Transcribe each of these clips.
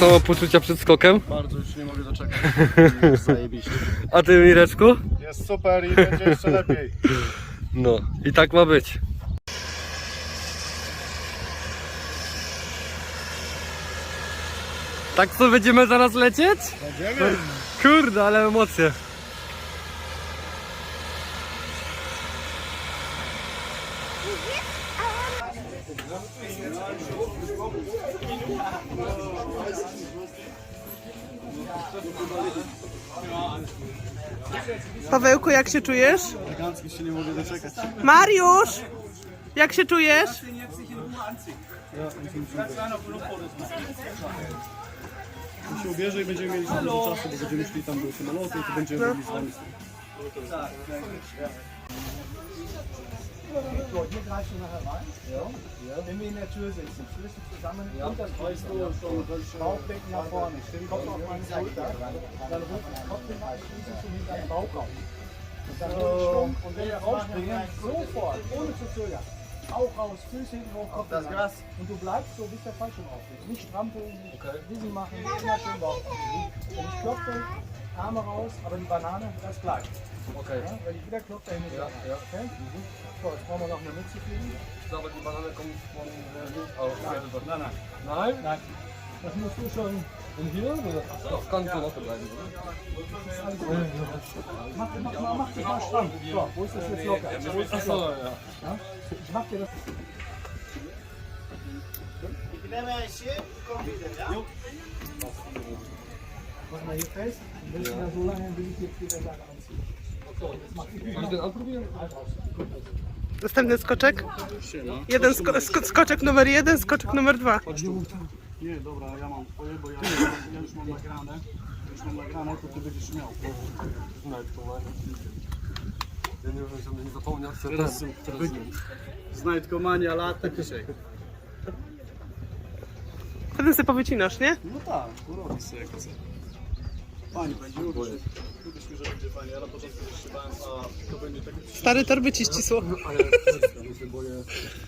samopoczucia przed skokiem? Bardzo już nie mogę doczekać. Zajebiście. A ty Mireczku? Jest super i będzie jeszcze lepiej. No i tak ma być. Tak co będziemy zaraz lecieć? Będziemy? Kurde, ale emocje. Pawełku, jak się czujesz? Elegancki się nie mogę doczekać. Mariusz! Jak się czujesz? To się ubierze i będziemy mieli dużo czasu, bo będziemy szli tam do samolotu i to będziemy mogli z wami Wenn wir in der Tür sitzen, Füße zusammen, Unterkreuz durch, Bauchbecken nach vorne, Kopf auf meine Schulter, dann Rücken, Kopf in meine Füße zum hinteren Bauch kommen. Und dann und wenn wir rausspringen, sofort, ohne zu zögern, Bauch raus, Füße hinten hoch, Kopf das Gas. Und du bleibst so, bis der Fallschirm aufgeht. Nicht strampeln, nicht dizzy machen, immer schön Bauch. Wenn ich klopfe, Arme raus, aber die Banane, das bleibt. Okay. Ja, wenn ich wieder klopfe, dann ja, ja. Okay? So, jetzt brauchen wir noch eine Mütze kriegen. Aber die Banane kommt von Nein, nein. Nein? Nein, das musst du schon. Und hier? Oder? Das kann so locker bleiben, oder? Mach, mach, mach, mach dich mal stramm. So, wo ist das jetzt locker? Wo ist das locker? ja. Ich mach dir das. Mach mal hier fest. Und wenn ja. so lange will ich jetzt wieder Sache anziehen. Następny skoczek. Jeden sko sko skoczek numer jeden, skoczek numer dwa. Nie, dobra, ja mam twoje, bo ja, ja już mam nagrane. Już mam nagrane, to ty będziesz miał. Ja nie wiem, żebym nie zapomniał, co teraz Znajdkomania lata dzisiaj. Potem sobie powycinasz, nie? No tak, urobi sobie jak Fajnie będzie. Uwierz mi, że będzie fajnie. Ja na początku się bałem, a to będzie tak... Stary torby ci ścisło. Ale ja się boję,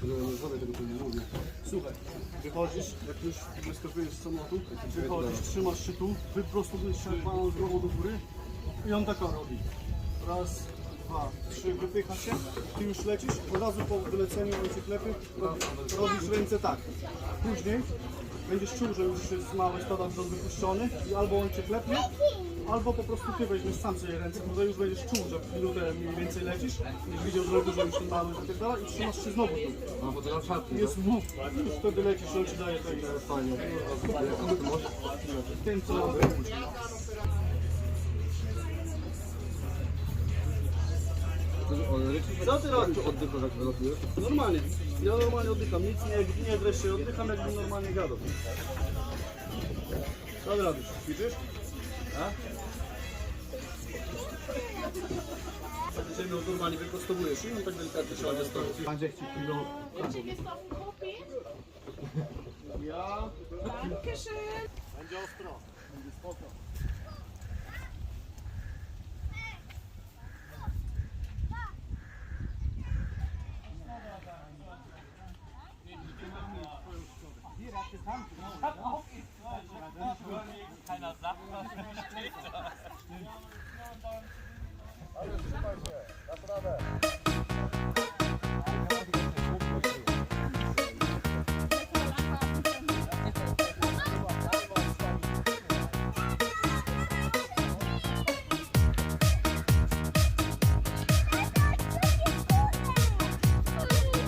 że nie zrobię tego, co nie lubię. Słuchaj, wychodzisz, jak już wyskakujesz z samolotu, wychodzisz, trzymasz się tu, wy po prostu będziesz szarpaną z głową do góry i on tak robi. Raz, dwa, trzy, wypycha się, ty już lecisz, od razu po wyleceniu on cię klepie, robi- robisz ręce tak. Później będziesz czuł, że już jest mały spadak wypuszczony i albo on cię klepnie, albo po prostu ty weźmiesz sam sobie ręce, może już będziesz czuł, że w minutę mniej więcej lecisz, już widział, że dużo już ten mały i tak dalej i trzymasz się znowu tu. No bo to na szatni. Jest mów, już wtedy lecisz, on ci daje tak Fajnie. tym co Co ty robisz? Oddychasz jak wylatujesz? Normalnie, ja normalnie oddycham, nic nie, nie dreszcz się, oddycham jakbym normalnie gadał. Co ty robisz? Ćwiczysz? A? Ziemią normalnie wyprostowujesz i on tak delikatnie się ładnie stoi. Będzie ci kilo. Ja. Będzie ostro. Będzie spoko.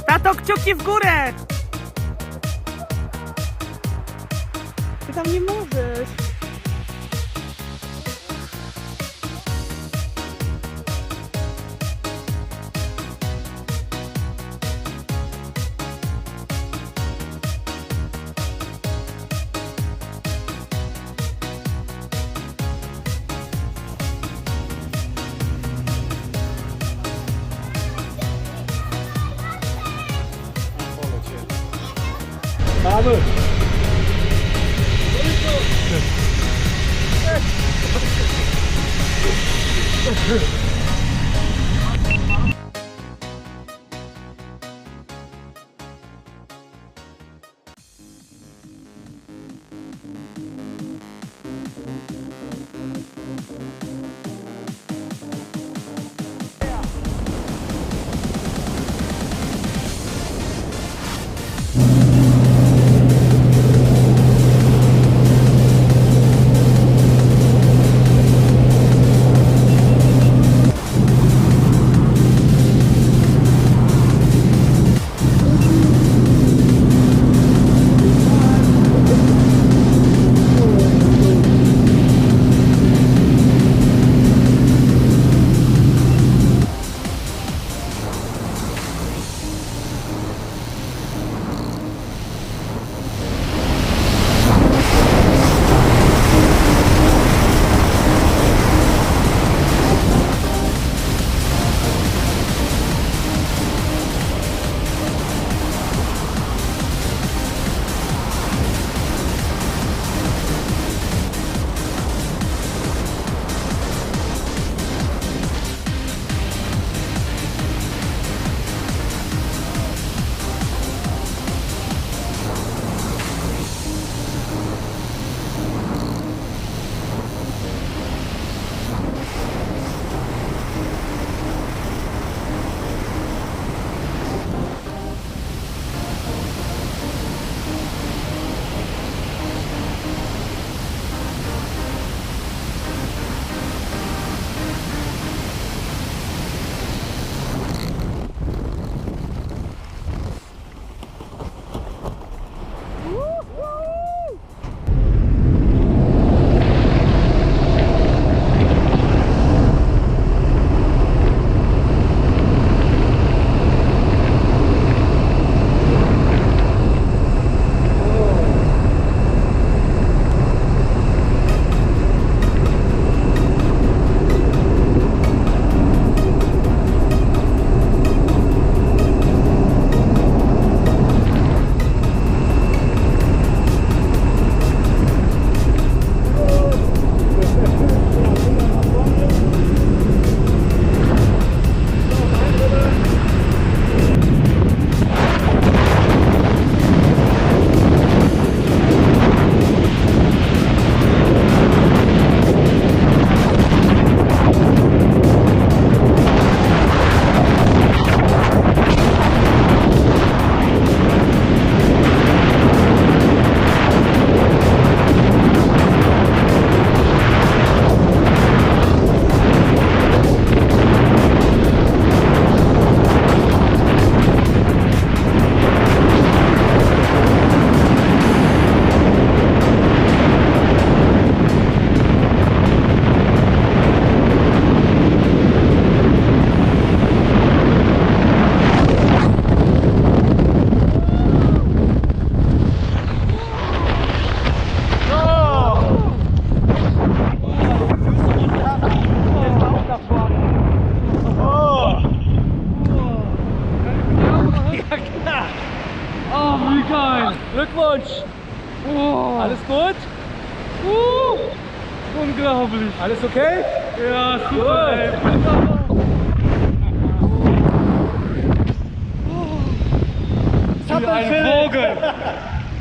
Tato, kciuki w górę! Andrew.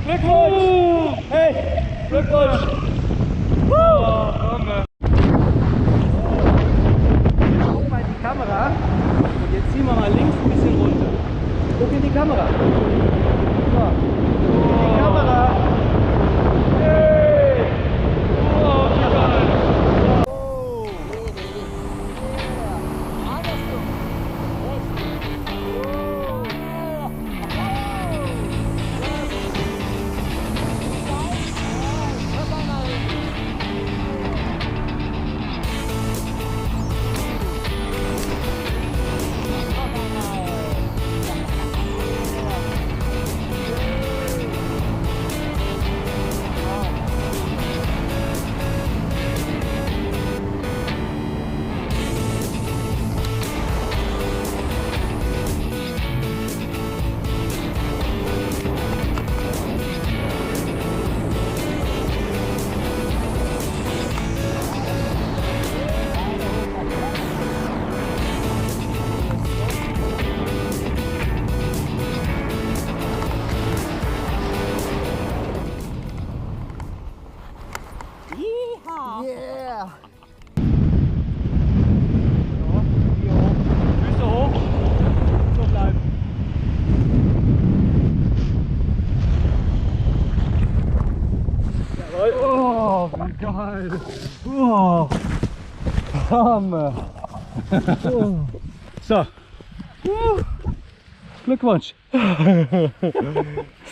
Good punch! Hey, good punch! Oh. Hammer. Oh. So. Uh. Glückwunsch.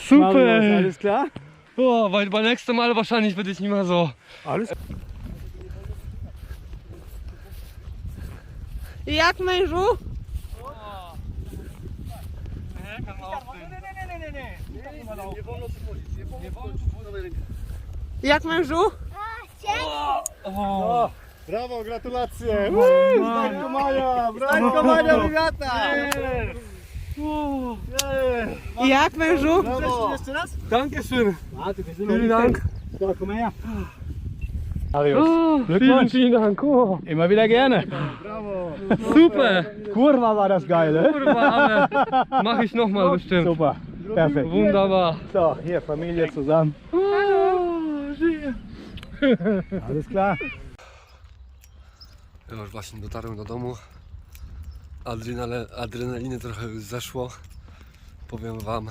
Super. Marius, alles klar? Oh, weil beim nächsten Mal wahrscheinlich würde ich nicht mehr so. Alles Jak mężu? Jak mężu? Brawo, gratulacje! Brawo, Maja! Brawo, Maja, wygata! Jak mężu? Brawo! Jeszcze raz? Dankeschön. Sind Vielen Dank. So, komm mal her. Oh, vielen, vielen Dank. Oh, Immer wieder gerne. super. Kurva war das geil, ne? Kurwa, aber mache ich nochmal bestimmt. Super. Perfekt. Wunderbar. So, hier, Familie zusammen. Alles klar. Ja już właśnie dotarłem do domu. Adrenale, adrenaliny trochę już zeszło. Powiem wam,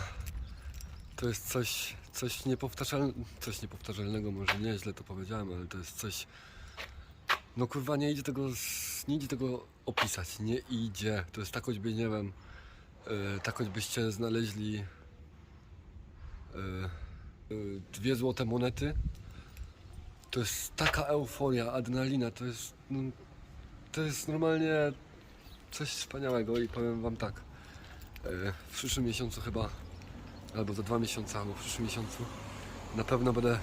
to jest coś, coś niepowtarzalnego, coś niepowtarzalnego, może nie źle to powiedziałem, ale to jest coś, no kurwa nie idzie tego, nie idzie tego opisać, nie idzie. To jest tak choćby, nie wiem, yy, tak choćbyście znaleźli yy, dwie złote monety. To jest taka euforia, adrenalina, to jest, no, to jest normalnie coś wspaniałego i powiem wam tak. e, W przyszłym miesiącu chyba, albo za dwa miesiące, albo w przyszłym miesiącu na pewno będę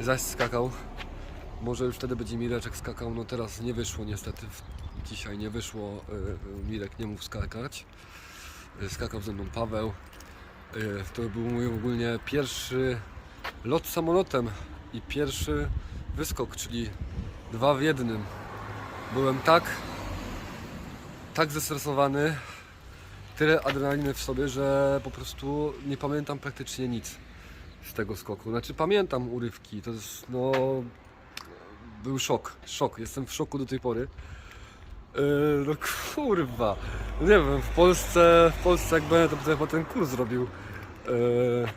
zaś skakał. Może już wtedy będzie Mireczek skakał, no teraz nie wyszło niestety, dzisiaj nie wyszło, e, Mirek nie mógł skakać. E, Skakał ze mną Paweł. E, To był mój ogólnie pierwszy lot samolotem i pierwszy wyskok, czyli dwa w jednym. Byłem tak, tak zestresowany, tyle adrenaliny w sobie, że po prostu nie pamiętam praktycznie nic z tego skoku. Znaczy pamiętam urywki, to jest no... Był szok, szok, jestem w szoku do tej pory. Yy, no kurwa, nie wiem, w Polsce, w Polsce jak będę, to chyba ten kurs zrobił. Yy,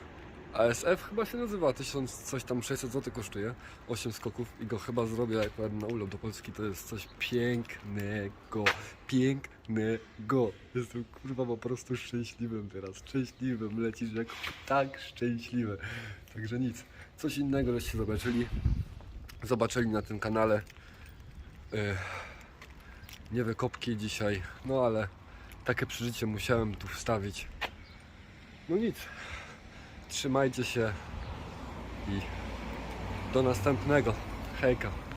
ASF chyba się nazywa, 1000 coś tam 600 zł kosztuje, 8 skoków i go chyba zrobię jak pojadę na urlop do Polski, to jest coś pięknego, pięknego. Jestem kurwa po prostu szczęśliwym teraz, szczęśliwym, lecisz jak tak szczęśliwy. Także nic, coś innego żeście zobaczyli, zobaczyli na tym kanale. Yy, nie wykopki dzisiaj, no ale takie przeżycie musiałem tu wstawić. No nic. Trzymajcie się i do następnego. Hejka.